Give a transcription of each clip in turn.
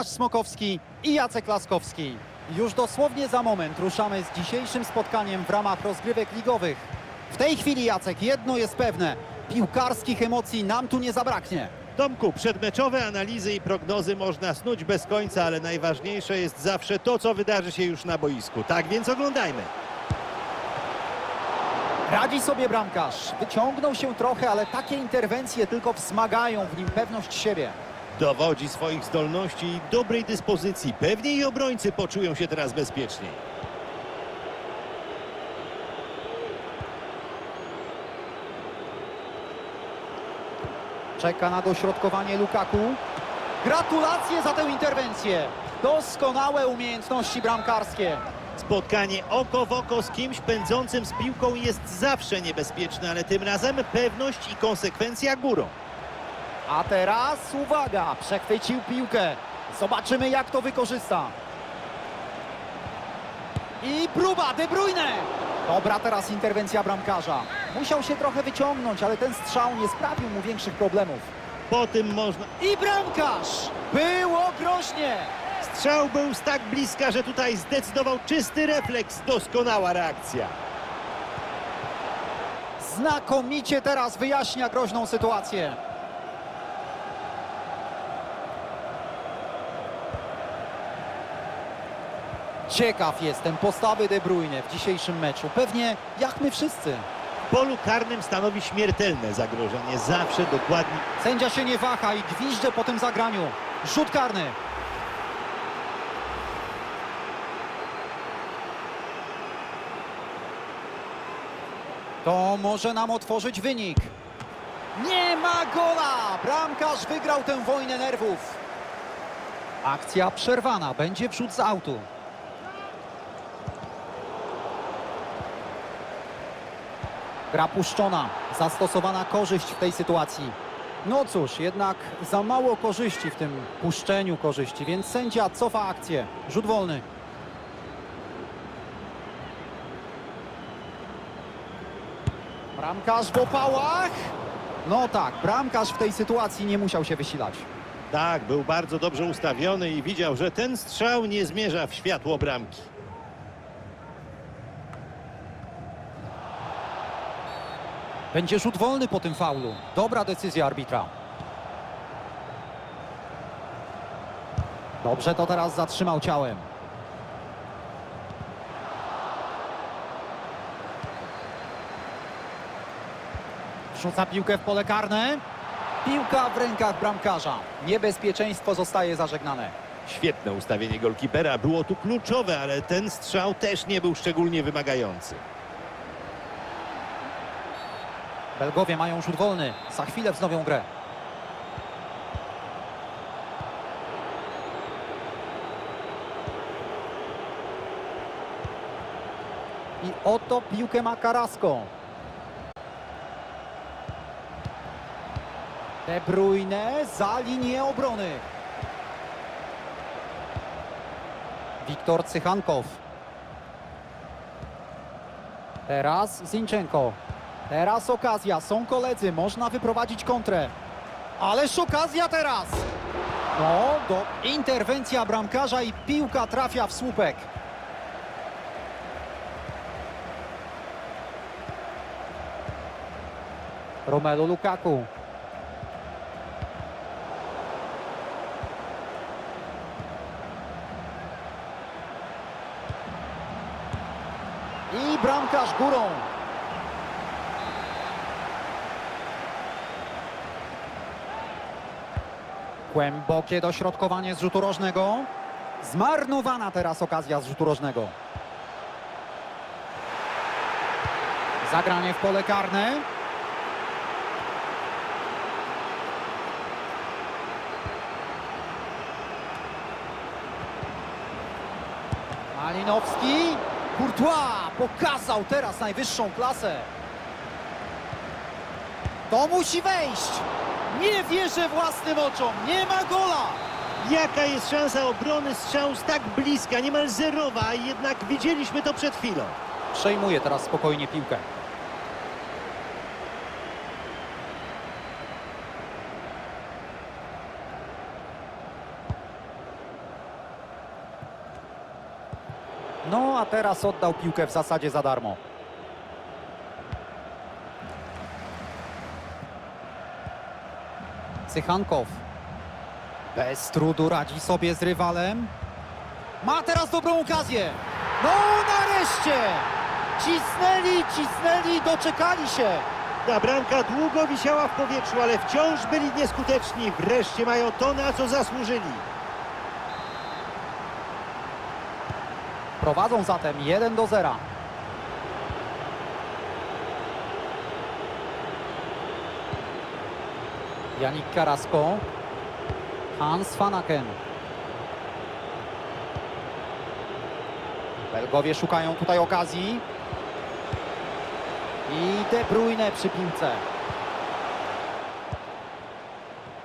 Tomasz Smokowski i Jacek Laskowski. Już dosłownie za moment ruszamy z dzisiejszym spotkaniem w ramach rozgrywek ligowych. W tej chwili, Jacek, jedno jest pewne. Piłkarskich emocji nam tu nie zabraknie. Tomku, przedmeczowe analizy i prognozy można snuć bez końca, ale najważniejsze jest zawsze to, co wydarzy się już na boisku. Tak więc oglądajmy. Radzi sobie bramkarz. Wyciągnął się trochę, ale takie interwencje tylko wzmagają w nim pewność siebie. Dowodzi swoich zdolności i dobrej dyspozycji. Pewnie i obrońcy poczują się teraz bezpieczniej. Czeka na dośrodkowanie Lukaku. Gratulacje za tę interwencję. Doskonałe umiejętności bramkarskie. Spotkanie oko w oko z kimś pędzącym z piłką jest zawsze niebezpieczne, ale tym razem pewność i konsekwencja górą. A teraz uwaga, przechwycił piłkę. Zobaczymy jak to wykorzysta. I próba De Bruyne. Dobra teraz interwencja bramkarza. Musiał się trochę wyciągnąć, ale ten strzał nie sprawił mu większych problemów. Po tym można... I bramkarz! Było groźnie! Strzał był z tak bliska, że tutaj zdecydował czysty refleks. Doskonała reakcja. Znakomicie teraz wyjaśnia groźną sytuację. Ciekaw jestem postawy De Bruyne w dzisiejszym meczu. Pewnie jak my wszyscy. W polu karnym stanowi śmiertelne zagrożenie. Zawsze dokładnie Sędzia się nie waha i gwizdże po tym zagraniu. Rzut karny. To może nam otworzyć wynik. Nie ma gola! Bramkarz wygrał tę wojnę nerwów. Akcja przerwana. Będzie wrzut z autu. Gra puszczona. Zastosowana korzyść w tej sytuacji. No cóż, jednak za mało korzyści w tym puszczeniu korzyści, więc sędzia cofa akcję. Rzut wolny. Bramkarz w opałach. No tak, bramkarz w tej sytuacji nie musiał się wysilać. Tak, był bardzo dobrze ustawiony i widział, że ten strzał nie zmierza w światło bramki. Będzie rzut wolny po tym faulu. Dobra decyzja arbitra. Dobrze to teraz zatrzymał ciałem. Wrzuca piłkę w pole karne. Piłka w rękach bramkarza. Niebezpieczeństwo zostaje zażegnane. Świetne ustawienie golkipera. Było tu kluczowe, ale ten strzał też nie był szczególnie wymagający. Belgowie mają rzut wolny. Za chwilę wznowią grę. I oto piłkę ma Carrasco. De Bruyne za linię obrony. Wiktor Cychankow. Teraz Zinchenko. Teraz okazja, są koledzy, można wyprowadzić kontrę. Ależ okazja teraz! No, do interwencja bramkarza i piłka trafia w słupek. Romelu Lukaku. I bramkarz górą. Głębokie dośrodkowanie z rzutu rożnego. Zmarnowana teraz okazja z rzutu rożnego. Zagranie w pole karne. Malinowski. Courtois pokazał teraz najwyższą klasę. To musi wejść. Nie wierzę własnym oczom, nie ma gola! Jaka jest szansa obrony strzału z tak bliska, niemal zerowa, jednak widzieliśmy to przed chwilą. Przejmuje teraz spokojnie piłkę. No a teraz oddał piłkę w zasadzie za darmo. Cychankow. Bez trudu radzi sobie z rywalem. Ma teraz dobrą okazję. No nareszcie! Cisnęli, cisnęli, doczekali się. Ta bramka długo wisiała w powietrzu, ale wciąż byli nieskuteczni. Wreszcie mają to, na co zasłużyli. Prowadzą zatem 1 do 0. Janik Karasko. Hans Fanaken. Belgowie szukają tutaj okazji. I De Bruyne przy piłce.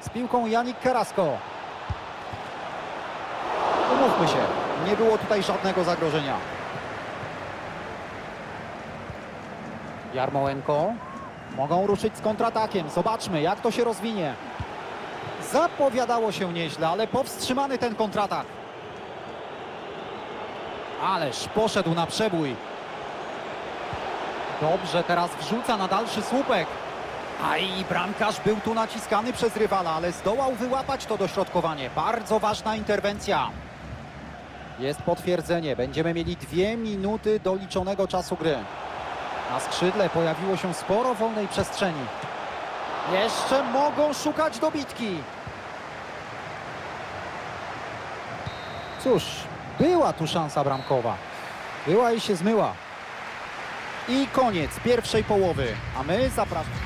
Z piłką Janik Karasko. Umówmy się, nie było tutaj żadnego zagrożenia. Jarmołenko. Mogą ruszyć z kontratakiem. Zobaczmy, jak to się rozwinie. Zapowiadało się nieźle, ale powstrzymany ten kontratak. Ależ poszedł na przebój. Dobrze, teraz wrzuca na dalszy słupek. A i bramkarz był tu naciskany przez rywala, ale zdołał wyłapać to dośrodkowanie. Bardzo ważna interwencja. Jest potwierdzenie. Będziemy mieli dwie minuty doliczonego czasu gry. Na skrzydle pojawiło się sporo wolnej przestrzeni. Jeszcze mogą szukać dobitki. Cóż, była tu szansa bramkowa. Była i się zmyła. I koniec pierwszej połowy. A my zapraszamy.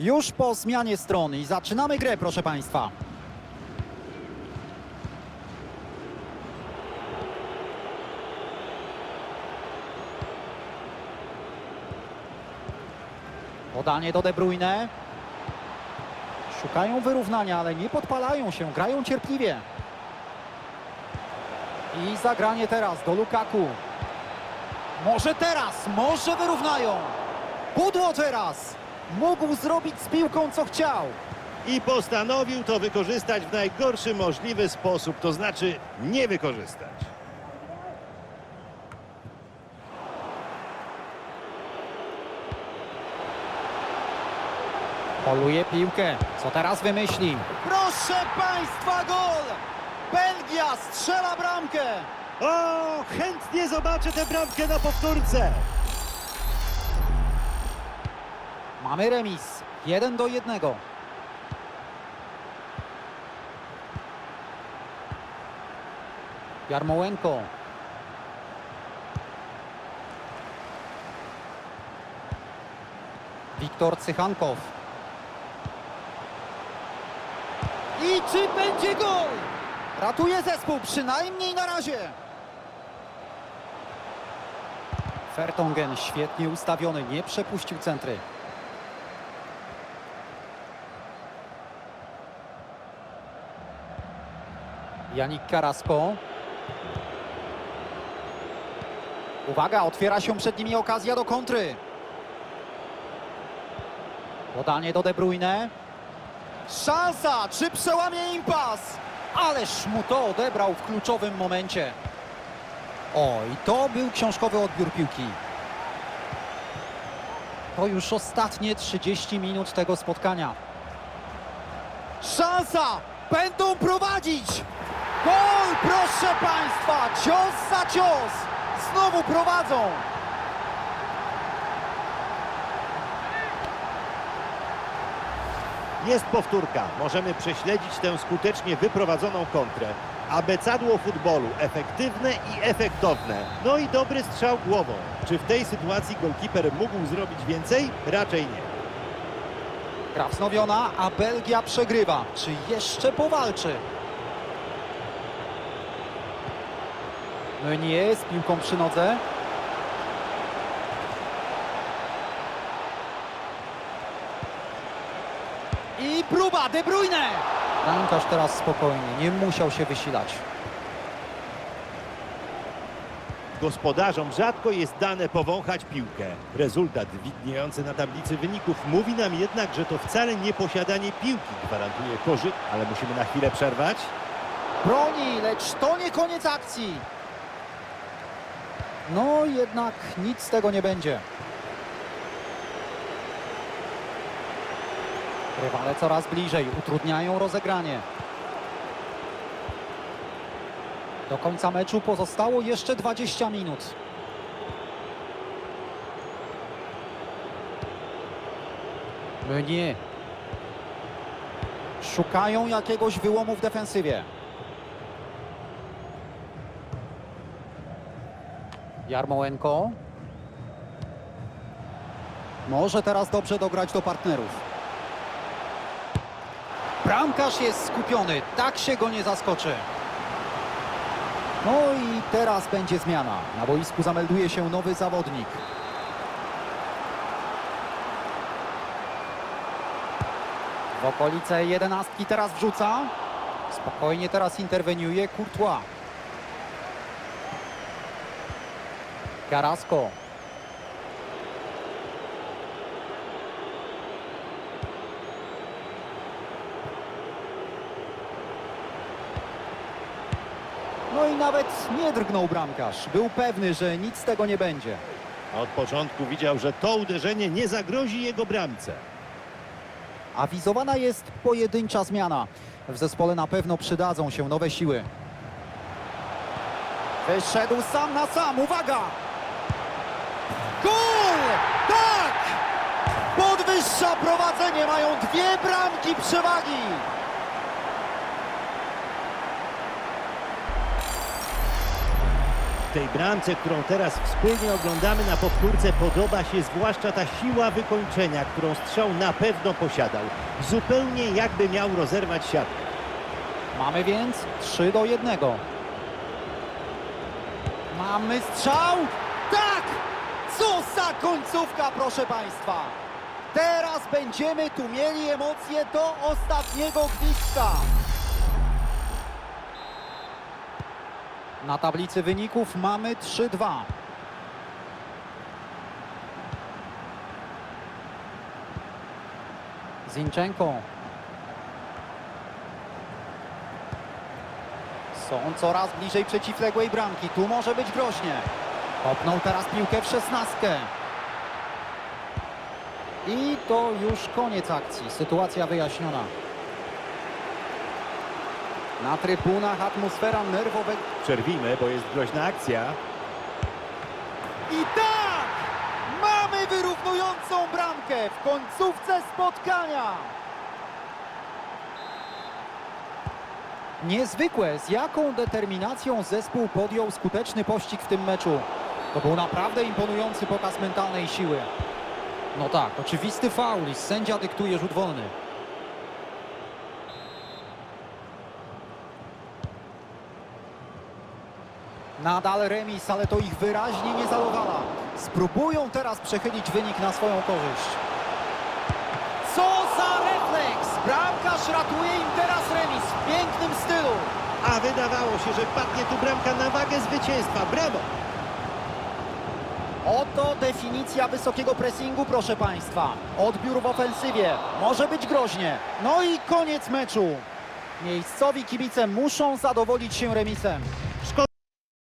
Już po zmianie strony zaczynamy grę, proszę Państwa. Podanie do De Bruyne. Szukają wyrównania, ale nie podpalają się, grają cierpliwie. I zagranie teraz do Lukaku. Może teraz, może wyrównają. Pudło teraz. Mógł zrobić z piłką co chciał. I postanowił to wykorzystać w najgorszy możliwy sposób, to znaczy nie wykorzystać. Poluje piłkę. Co teraz wymyśli? Proszę Państwa, gol! Belgia strzela bramkę. O, chętnie zobaczę tę bramkę na powtórce. Mamy remis. 1 do 1. Jarmołenko. Wiktor Cychankow. I czy będzie gol? Ratuje zespół, przynajmniej na razie. Fertongen świetnie ustawiony, nie przepuścił centry. Janik Karasko. Uwaga, otwiera się przed nimi okazja do kontry. Podanie do De Bruyne. Szansa, czy przełamie impas? Ależ mu to odebrał w kluczowym momencie. O, i to był książkowy odbiór piłki. To już ostatnie 30 minut tego spotkania. Szansa! Będą prowadzić! Gol, proszę Państwa! Cios za cios! Znowu prowadzą! Jest powtórka. Możemy prześledzić tę skutecznie wyprowadzoną kontrę. Abecadło futbolu. Efektywne i efektowne. No i dobry strzał głową. Czy w tej sytuacji golkiper mógł zrobić więcej? Raczej nie. Gra wznowiona, a Belgia przegrywa. Czy jeszcze powalczy? Meunier z piłką przy nodze. De Bruyne! Bramkarz teraz spokojnie, nie musiał się wysilać. Gospodarzom rzadko jest dane powąchać piłkę. Rezultat widniejący na tablicy wyników mówi nam jednak, że to wcale nie posiadanie piłki gwarantuje korzyść, ale musimy na chwilę przerwać. Broni, lecz to nie koniec akcji. No jednak nic z tego nie będzie. Rywale coraz bliżej, utrudniają rozegranie. Do końca meczu pozostało jeszcze 20 minut. Meunier. Szukają jakiegoś wyłomu w defensywie. Jarmołenko. Może teraz dobrze dograć do partnerów. Bramkarz jest skupiony, tak się go nie zaskoczy. No i teraz będzie zmiana. Na boisku zamelduje się nowy zawodnik. W okolice jedenastki teraz wrzuca. Spokojnie teraz interweniuje Courtois. Carrasco. No i nawet nie drgnął bramkarz. Był pewny, że nic z tego nie będzie. Od początku widział, że to uderzenie nie zagrozi jego bramce. Awizowana jest pojedyncza zmiana. W zespole na pewno przydadzą się nowe siły. Wyszedł sam na sam, uwaga! Gol! Tak! Podwyższa prowadzenie, mają dwie bramki przewagi. W tej bramce, którą teraz wspólnie oglądamy na powtórce, podoba się zwłaszcza ta siła wykończenia, którą strzał na pewno posiadał. Zupełnie jakby miał rozerwać siatkę. Mamy więc 3 do 1. Mamy strzał! Tak! Co za końcówka, proszę Państwa! Teraz będziemy tu mieli emocje do ostatniego gwizdka. Na tablicy wyników mamy 3-2. Zinchenko. Są coraz bliżej przeciwległej bramki. Tu może być groźnie. Kopnął teraz piłkę w szesnastkę. I to już koniec akcji. Sytuacja wyjaśniona. Na trybunach atmosfera nerwowego. Przerwijmy, bo jest groźna akcja. I tak! Mamy wyrównującą bramkę w końcówce spotkania. Niezwykłe, z jaką determinacją zespół podjął skuteczny pościg w tym meczu. To był naprawdę imponujący pokaz mentalnej siły. No tak, oczywisty faul i sędzia dyktuje rzut wolny. Nadal remis, ale to ich wyraźnie nie zadowala. Spróbują teraz przechylić wynik na swoją korzyść. Co za refleks! Bramkarz ratuje im teraz remis w pięknym stylu. A wydawało się, że padnie tu bramka na wagę zwycięstwa. Brawo! Oto definicja wysokiego pressingu, proszę Państwa. Odbiór w ofensywie. Może być groźnie. No i koniec meczu. Miejscowi kibice muszą zadowolić się remisem.